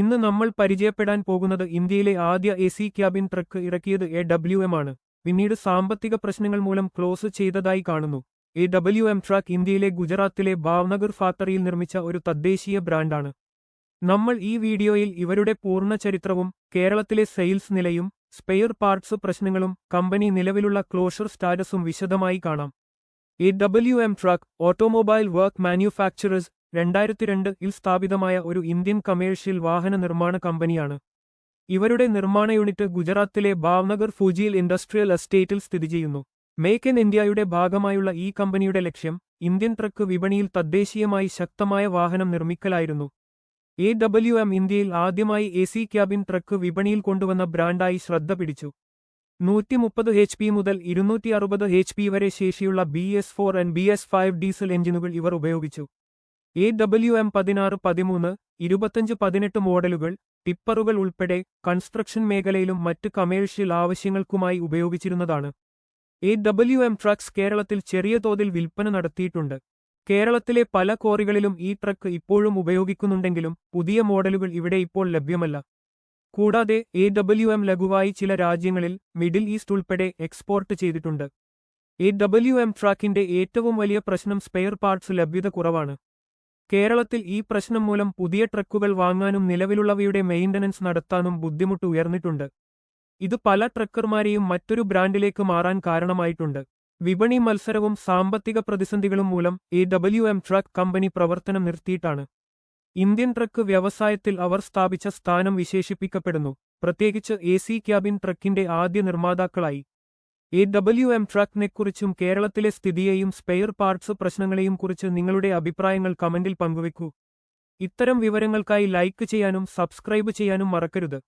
ഇന്ന് നമ്മൾ പരിചയപ്പെടാൻ പോകുന്നത് ഇന്ത്യയിലെ ആദ്യ എ സി ക്യാബിൻ ട്രക്ക് ഇറക്കിയത് എ ഡബ്ല്യു എം ആണ്. പിന്നീട് സാമ്പത്തിക പ്രശ്നങ്ങൾ മൂലം ക്ലോസ് ചെയ്തതായി കാണുന്നു. എ ഡബ്ല്യു എം ട്രാക്ക് ഇന്ത്യയിലെ ഗുജറാത്തിലെ ഭാവ്നഗർ ഫാക്ടറിയിൽ നിർമ്മിച്ച ഒരു തദ്ദേശീയ ബ്രാൻഡാണ്. നമ്മൾ ഈ വീഡിയോയിൽ ഇവരുടെ പൂർണ ചരിത്രവും കേരളത്തിലെ സെയിൽസ് നിലയും സ്പെയർ പാർട്സ് പ്രശ്നങ്ങളും കമ്പനി നിലവിലുള്ള ക്ലോഷർ സ്റ്റാറ്റസും വിശദമായി കാണാം. A W M truck automobile work manufacturers രണ്ടായിരത്തി ഇൽ സ്ഥാപിതമായ ഒരു ഇന്ത്യൻ കമേഴ്ഷ്യൽ വാഹന നിർമ്മാണ കമ്പനിയാണ്. ഇവരുടെ നിർമ്മാണ യൂണിറ്റ് ഗുജറാത്തിലെ ഭാവ്നഗർ ഫുജിയിൽ ഇൻഡസ്ട്രിയൽ എസ്റ്റേറ്റിൽ സ്ഥിതി ചെയ്യുന്നു. മേക്ക് ഇൻ ഇന്ത്യയുടെ ഭാഗമായുള്ള ഈ കമ്പനിയുടെ ലക്ഷ്യം ഇന്ത്യൻ ട്രക്ക് വിപണിയിൽ തദ്ദേശീയമായി ശക്തമായ വാഹനം നിർമ്മിക്കലായിരുന്നു. എ ഡബ്ല്യു എം ഇന്ത്യയിൽ ആദ്യമായി എ സി ക്യാബിൻ ട്രക്ക് വിപണിയിൽ കൊണ്ടുവന്ന ബ്രാൻഡായി ശ്രദ്ധ പിടിച്ചു. നൂറ്റി മുപ്പത് എച്ച് പി മുതൽ ഇരുന്നൂറ്റി അറുപത് എച്ച് പി വരെ ശേഷിയുള്ള B S four and B S five diesel എഞ്ചിനുകൾ ഇവർ ഉപയോഗിച്ചു. എ ഡബ്ല്യു എം പതിനാറ് പതിമൂന്ന് ഇരുപത്തഞ്ച് പതിനെട്ട് മോഡലുകൾ ടിപ്പറുകൾ ഉൾപ്പെടെ കൺസ്ട്രക്ഷൻ മേഖലയിലും മറ്റ് കമേഴ്ഷ്യൽ ആവശ്യങ്ങൾക്കുമായി ഉപയോഗിച്ചിരുന്നതാണ്. എ ഡബ്ല്യു എം ട്രക്സ് കേരളത്തിൽ ചെറിയ തോതിൽ വിൽപ്പന നടത്തിയിട്ടുണ്ട്. കേരളത്തിലെ പല കോറികളിലും ഈ ട്രക്ക് ഇപ്പോഴും ഉപയോഗിക്കുന്നുണ്ടെങ്കിലും പുതിയ മോഡലുകൾ ഇവിടെ ഇപ്പോൾ ലഭ്യമല്ല. കൂടാതെ എ ഡബ്ല്യു എം ലഘുവായി ചില രാജ്യങ്ങളിൽ മിഡിൽ ഈസ്റ്റ് ഉൾപ്പെടെ എക്സ്പോർട്ട് ചെയ്തിട്ടുണ്ട്. എ ഡബ്ല്യു എം ട്രാക്കിന്റെ ഏറ്റവും വലിയ പ്രശ്നം സ്പെയർ പാർട്സ് ലഭ്യത കുറവാണ്. കേരളത്തിൽ ഈ പ്രശ്നം മൂലം പുതിയ ട്രക്കുകൾ വാങ്ങാനും നിലവിലുള്ളവയുടെ മെയിന്റനൻസ് നടത്താനും ബുദ്ധിമുട്ട് ഉയർന്നിട്ടുണ്ട്. ഇത് പല ട്രക്കർമാരെയും മറ്റൊരു ബ്രാൻഡിലേക്ക് മാറാൻ കാരണമായിട്ടുണ്ട്. വിപണി മത്സരവും സാമ്പത്തിക പ്രതിസന്ധികളും മൂലം A W M truck company പ്രവർത്തനം നിർത്തിയിട്ടാണ്. ഇന്ത്യൻ ട്രക്ക് വ്യവസായത്തിൽ അവർ സ്ഥാപിച്ച സ്ഥാനം വിശേഷിപ്പിക്കപ്പെടുന്നു. പ്രത്യേകിച്ച് എ സി ക്യാബിൻ ട്രക്കിന്റെ ആദ്യ നിർമ്മാതാക്കളായി. എ ഡബ്ല്യു എം ട്രക്കിനെക്കുറിച്ചും കേരളത്തിലെ സ്ഥിതിയെയും സ്പെയർ പാർട്സ് പ്രശ്നങ്ങളെയും കുറിച്ച് നിങ്ങളുടെ അഭിപ്രായങ്ങൾ കമന്റിൽ പങ്കുവെക്കൂ. ഇത്തരം വിവരങ്ങൾക്കായി ലൈക്ക് ചെയ്യാനും സബ്സ്ക്രൈബ് ചെയ്യാനും മറക്കരുത്.